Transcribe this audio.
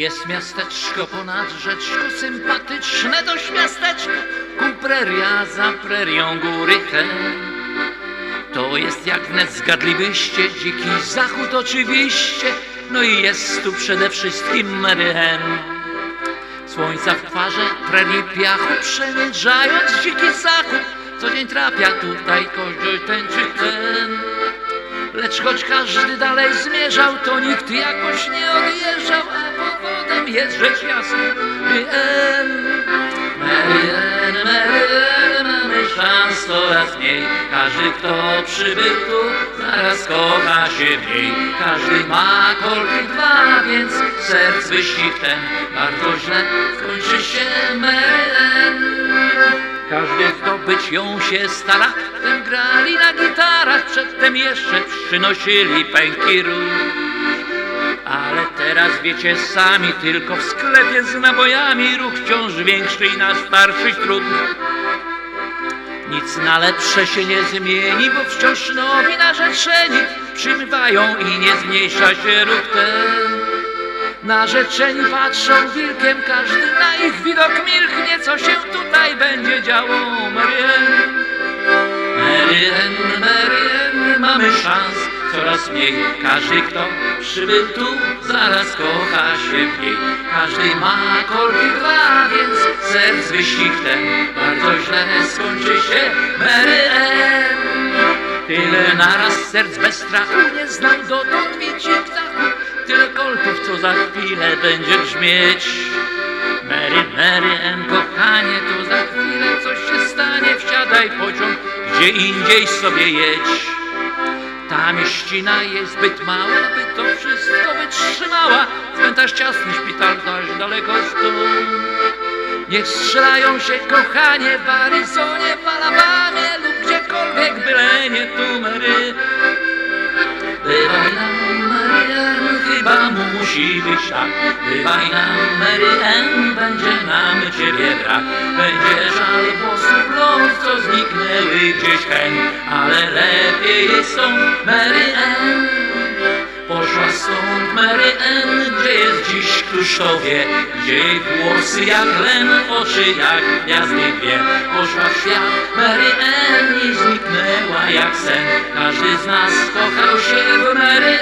Jest miasteczko ponad rzeczką, sympatyczne dość miasteczko, ku preria za prerią góry te. To jest jak wnet zgadlibyście, dziki zachód oczywiście, no i jest tu przede wszystkim Maryhen. Słońca w twarze, prerii piachu, przemierzając dziki zachód, co dzień trafia tutaj koździoł ten czy ten. Lecz choć każdy dalej zmierzał, to nikt jakoś nie odjeżdżał, a powodem jest rzecz jasna. Marian, Marian, Marian, mamy szans coraz mniej. Każdy, kto przybył tu, zaraz kocha się w niej. Każdy ma kolki dwa, więc serc wyścig ten bardzo źle skończy się Marian. Każdy zdobyć ją się stara, tym grali na gitarach, przedtem jeszcze przynosili pęki róż. Ale teraz wiecie sami, tylko w sklepie z nabojami ruch wciąż większy i na starszych trudny. Nic na lepsze się nie zmieni, bo wciąż nowi narzeczeni przymywają i nie zmniejsza się ruch ten. Narzeczeni patrzą wilkiem, każdy na ich widok milknie, co się tutaj będzie działo, Marian. Marian, Marian, mamy szans coraz mniej. Każdy, kto przybył tu, zaraz kocha się w niej. Każdy ma kolki dwa, więc serc wyścig ten bardzo źle skończy się, Marian. Tyle naraz serc bez strachu nie znam dotąd wiecie ptaku Tyle kolków, co za chwilę będzie brzmieć Mary, Mary Ann, kochanie, to za chwilę coś się stanie. Wsiadaj pociąg, gdzie indziej sobie jedź. Ta mieścina jest zbyt mała, by to wszystko wytrzymała. Cmentarz ciasny, szpital dość daleko stąd. Niech strzelają się kochanie w Arizonie, w Alabamie lub gdziekolwiek, byle nie tu Mary. Musi być tak. Bywaj nam, Marian, będzie nam ciebie brak. Będzie żal włosów blond, co zniknęły gdzieś hen, ale lepiej jest tą Marian. Poszła stąd Mary gdzie jest dziś któż to wie Gdzie jej włosy jak len, oczy jak gwiazdy dwie Poszła w świat Mary i zniknęła jak sen Każdy z nas kochał się w Mary